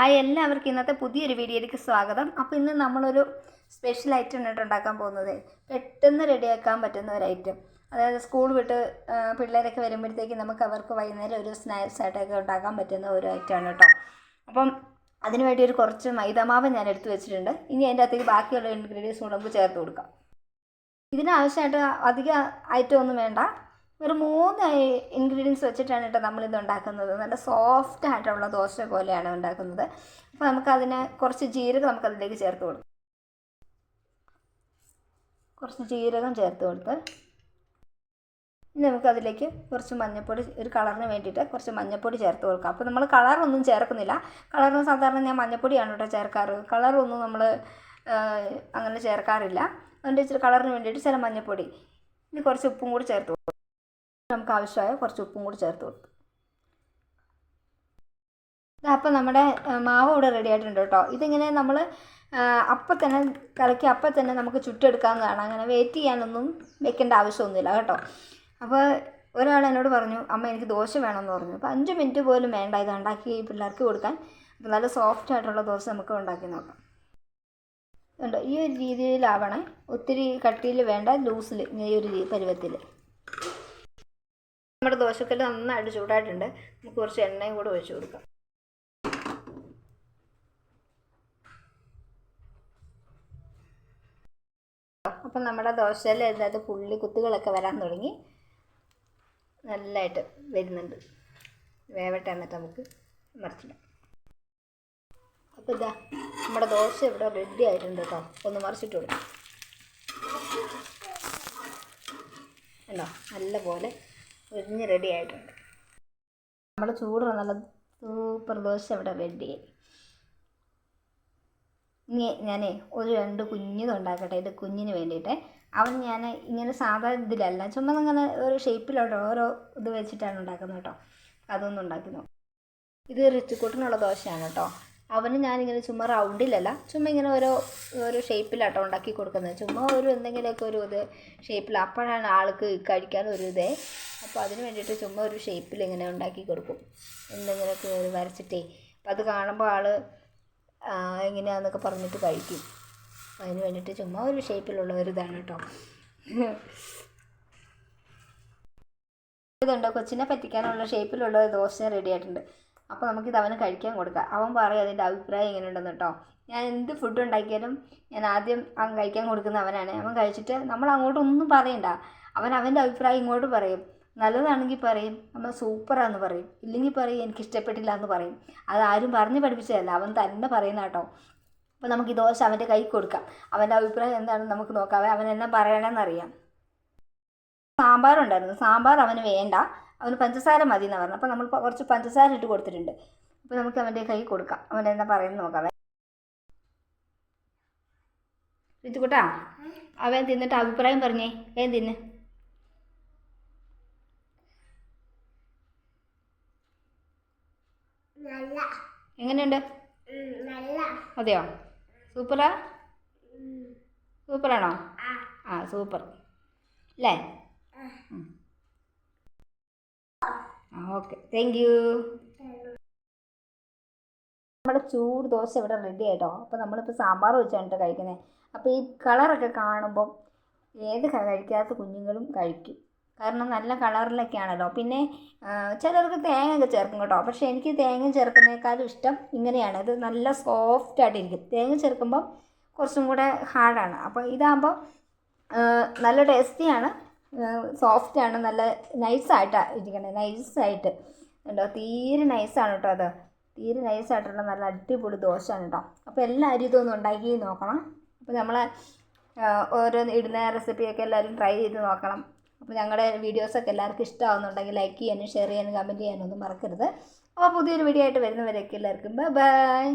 Hi എല്ലാവർക്കും ഇന്നത്തെ പുതിയൊരു വീഡിയോയിലേക്ക് സ്വാഗതം. അപ്പോൾ ഇന്ന് നമ്മളൊരു സ്പെഷ്യൽ ഐറ്റം ആയിട്ട് ഉണ്ടാക്കാൻ പോകുന്നത് പെട്ടെന്ന് റെഡിയാക്കാൻ പറ്റുന്ന ഒരു ഐറ്റം അതായത് സ്കൂൾ വിട്ട് പിള്ളേരൊക്കെ വരുമ്പോഴത്തേക്ക് നമുക്ക് അവർക്ക് വൈകുന്നേരം ഒരു സ്നാക്സ് ആയിട്ടൊക്കെ ഉണ്ടാക്കാൻ പറ്റുന്ന ഒരു ഐറ്റമാണ് കേട്ടോ. അപ്പം അതിനുവേണ്ടി ഒരു കുറച്ച് മൈദാമാവ് ഞാൻ എടുത്തു വെച്ചിട്ടുണ്ട്. ഇനി അതിന്റെ അകത്തേക്ക് ബാക്കിയുള്ള ഇൻഗ്രീഡിയൻസ് കൂടെ നമുക്ക് ചേർത്ത് കൊടുക്കാം. ഇതിനാവശ്യമായിട്ട് അധിക ഐറ്റം ഒന്നും വേണ്ട. ഒരു മൂന്ന് ഇൻഗ്രീഡിയൻസ് വെച്ചിട്ടാണ് കേട്ടോ നമ്മളിത് ഉണ്ടാക്കുന്നത്. നല്ല സോഫ്റ്റ് ആയിട്ടുള്ള ദോശ പോലെയാണ് ഉണ്ടാക്കുന്നത്. അപ്പോൾ നമുക്കതിന് കുറച്ച് ജീരകം നമുക്കതിലേക്ക് ചേർത്ത് കൊടുക്കും. കുറച്ച് ജീരകം ചേർത്ത് കൊടുത്ത് ഇനി നമുക്കതിലേക്ക് കുറച്ച് മഞ്ഞൾപ്പൊടി ഒരു കളറിന് വേണ്ടിയിട്ട് കുറച്ച് മഞ്ഞൾപ്പൊടി ചേർത്ത് കൊടുക്കാം. അപ്പോൾ നമ്മൾ കളറൊന്നും ചേർക്കുന്നില്ല. കളറിന് സാധാരണ ഞാൻ മഞ്ഞൾപ്പൊടിയാണ് കേട്ടോ ചേർക്കാറ്. കളറൊന്നും നമ്മൾ അങ്ങനെ ചേർക്കാറില്ല. അതുകൊണ്ട് ഇച്ചിരി കളറിന് വേണ്ടിയിട്ട് ചില മഞ്ഞൾപ്പൊടി ഇനി കുറച്ച് ഉപ്പും കൂടി ചേർത്ത് കൊടുക്കും. നമുക്ക് ആവശ്യമായ കുറച്ച് ഉപ്പും കൂടി ചേർത്ത് കൊടുക്കും അപ്പോൾ നമ്മുടെ മാവ് ഇവിടെ റെഡി ആയിട്ടുണ്ട് കേട്ടോ ഇതിങ്ങനെ നമ്മൾ അപ്പം തന്നെ കലക്കി അപ്പം തന്നെ നമുക്ക് ചുട്ടെടുക്കാവുന്നതാണ് അങ്ങനെ വെയിറ്റ് ചെയ്യാനൊന്നും വെക്കേണ്ട ആവശ്യമൊന്നുമില്ല കേട്ടോ. അപ്പോൾ ഒരാൾ എന്നോട് പറഞ്ഞു അമ്മ എനിക്ക് ദോശ വേണമെന്ന് പറഞ്ഞു. അപ്പോൾ അഞ്ച് മിനിറ്റ് പോലും വേണ്ട ഇത് ഉണ്ടാക്കി പിള്ളേർക്ക് കൊടുക്കാൻ. അപ്പോൾ നല്ല സോഫ്റ്റ് ആയിട്ടുള്ള ദോശ നമുക്ക് ഉണ്ടാക്കി നോക്കാം. ഉണ്ടോ ഈ ഒരു രീതിയിലാവണേ. ഒത്തിരി കട്ടിയിൽ വേണ്ട ലൂസിൽ ഈ ഒരു പരുവത്തിൽ നമ്മുടെ ദോശക്കല്ല് നന്നായിട്ട് ചൂടായിട്ടുണ്ട്. നമുക്ക് കുറച്ച് എണ്ണയും കൂടെ ഒഴിച്ചു കൊടുക്കാം. അപ്പം നമ്മുടെ ദോശയിൽ അതിനകത്ത് പുള്ളി കുത്തുകളൊക്കെ വരാൻ തുടങ്ങി. നല്ലതായിട്ട് വരുന്നുണ്ട്. വേവട്ടെ എന്നിട്ട് നമുക്ക് മറിച്ചിടാം. അപ്പോൾ ഇതാ നമ്മുടെ ദോശ ഇവിടെ റെഡി ആയിട്ടുണ്ട് കേട്ടോ ഒന്ന് മറിച്ചിട്ട് കൊടുക്കാം കണ്ടോ? നല്ല പോലെ ഒരിഞ്ഞ് റെഡി ആയിട്ടുണ്ട്. നമ്മുടെ ചൂട് നല്ല സൂപ്പർ ദോശ ഇവിടെ റെഡിയായി ഇനി ഞാൻ ഒരു രണ്ട് കുഞ്ഞിതുണ്ടാക്കട്ടെ ഇത് കുഞ്ഞിന് വേണ്ടിയിട്ട്. അവൻ ഞാൻ ഇങ്ങനെ സാധാ ഇതിലല്ല ചുമ്മാ ഇങ്ങനെ ഒരു ഷേപ്പിലോട്ടോ ഓരോ ഇത് വെച്ചിട്ടാണ് ഉണ്ടാക്കുന്നത് കേട്ടോ. അതൊന്നും ഉണ്ടാക്കി നോക്കും. ഇത് റിച്ചുക്കൂട്ടിനുള്ള ദോശയാണ് കേട്ടോ. അവന് ഞാനിങ്ങനെ ചുമ്മാ റൗണ്ടിലല്ല ചുമ്മാ ഇങ്ങനെ ഓരോ ഓരോ ഷേപ്പിലാട്ടോ ഉണ്ടാക്കി കൊടുക്കുന്നത്. ചുമ്മാ ഒരു എന്തെങ്കിലുമൊക്കെ ഒരു ഇത് ഷേപ്പിൽ അപ്പോഴാണ് ആൾക്ക് കഴിക്കാൻ ഒരു ഇതേ. അപ്പോൾ അതിന് വേണ്ടിയിട്ട് ചുമ്മാ ഒരു ഷേപ്പിൽ ഇങ്ങനെ ഉണ്ടാക്കി കൊടുക്കും. എന്തെങ്കിലുമൊക്കെ ഒരു വരച്ചിട്ടേ. അപ്പോൾ അത് കാണുമ്പോൾ ആൾ എങ്ങനെയാണെന്നൊക്കെ പറഞ്ഞിട്ട് കഴിക്കും. അതിന് വേണ്ടിയിട്ട് ചുമ്മാ ഒരു ഷേപ്പിലുള്ള ഒരു ഇതാണ് കേട്ടോ. ഇതുണ്ട് കൊച്ചിനെ പറ്റിക്കാനുള്ള ഷേപ്പിലുള്ള ദോശ റെഡി ആയിട്ടുണ്ട്. അപ്പോൾ നമുക്കിത് അവന് കഴിക്കാൻ കൊടുക്കാം. അവൻ പറയും അതിന്റെ അഭിപ്രായം എങ്ങനെയുണ്ടെന്ന് കേട്ടോ ഞാൻ എന്ത് ഫുഡ് ഉണ്ടാക്കിയാലും ഞാൻ ആദ്യം അവൻ കഴിക്കാൻ കൊടുക്കുന്ന അവനാണ്. അവൻ കഴിച്ചിട്ട് നമ്മൾ അങ്ങോട്ടൊന്നും പറയണ്ട. അവൻ അവന്റെ അഭിപ്രായം ഇങ്ങോട്ട് പറയും. നല്ലതാണെങ്കിൽ പറയും. നമ്മൾ സൂപ്പറാന്ന് പറയും. ഇല്ലെങ്കിൽ പറയും എനിക്ക് ഇഷ്ടപ്പെട്ടില്ല എന്ന് പറയും. അത് ആരും പറഞ്ഞ് പഠിപ്പിച്ചതല്ല. അവൻ തന്നെ പറയുന്ന കേട്ടോ. അപ്പോൾ നമുക്ക് ഈ ദോശ അവന്റെ കൈ കൊടുക്കാം. അവന്റെ അഭിപ്രായം എന്താണെന്ന് നമുക്ക് നോക്കാം. അവൻ എന്നാ പറയണമെന്നറിയാം സാമ്പാറുണ്ടായിരുന്നു. സാമ്പാർ അവന് വേണ്ട. അവന് പഞ്ചസാര മതി എന്ന് പറഞ്ഞു അപ്പോൾ നമ്മൾ കുറച്ച് പഞ്ചസാര ഇട്ട് കൊടുത്തിട്ടുണ്ട്. അപ്പോൾ നമുക്ക് അവന്റെ കൈ കൊടുക്കാം. അവൻ എന്താ പറയുന്നത് നോക്കാം. ഋതുക്കുട്ടാ അവൻ തിന്നിട്ട് അഭിപ്രായം പറഞ്ഞേ. ഏൻ തിന്ന്. എങ്ങനെയുണ്ട്? അതെയോ? സൂപ്പറാ? സൂപ്പറാണോ? ആ, സൂപ്പർ. അല്ലേ ഓക്കെ. താങ്ക് യു നമ്മുടെ ചൂട് ദോശ ഇവിടെ റെഡി ആയിട്ടോ. അപ്പോൾ നമ്മളിപ്പോൾ സാമ്പാർ വെച്ചാണ് കേട്ടോ കഴിക്കുന്നത് അപ്പോൾ ഈ കളറൊക്കെ കാണുമ്പോൾ ഏത് കഴിക്കാത്ത കുഞ്ഞുങ്ങളും കഴിക്കും. കാരണം നല്ല കളറിലൊക്കെയാണല്ലോ പിന്നെ ചിലർക്ക് തേങ്ങയൊക്കെ ചേർക്കും കേട്ടോ. പക്ഷെ എനിക്ക് തേങ്ങ ചേർക്കുന്നതിനേക്കാളും ഇഷ്ടം ഇങ്ങനെയാണ്. ഇത് നല്ല സോഫ്റ്റ് ആയിട്ടിരിക്കും. തേങ്ങ ചേർക്കുമ്പം കുറച്ചും കൂടെ ഹാർഡാണ് അപ്പോൾ ഇതാകുമ്പോൾ നല്ല ടേസ്റ്റിയാണ് സോഫ്റ്റാണ് നല്ല നൈസായിട്ടാണ് ഇരിക്കണേ. നൈസായിട്ട് ഉണ്ടോ തീരെ നൈസാണ് കേട്ടോ അത്. തീരെ നൈസായിട്ടുള്ള നല്ല അടിപൊളി ദോശയാണ് കേട്ടോ അപ്പോൾ എല്ലാവരും ഇതൊന്നും ഉണ്ടാക്കി നോക്കണം. അപ്പോൾ നമ്മൾ ഓരോ ഇടുന്ന റെസിപ്പിയൊക്കെ എല്ലാവരും ട്രൈ ചെയ്ത് നോക്കണം. അപ്പോൾ ഞങ്ങളുടെ വീഡിയോസൊക്കെ എല്ലാവർക്കും ഇഷ്ടമാവുന്നുണ്ടെങ്കിൽ ലൈക്ക് ചെയ്യാനും ഷെയർ ചെയ്യാനും കമന്റ് ചെയ്യാനും ഒന്നും മറക്കരുത്. അപ്പോൾ പുതിയൊരു വീഡിയോ ആയിട്ട് വരുന്നവരൊക്കെ എല്ലാവർക്കും ബൈ ബൈ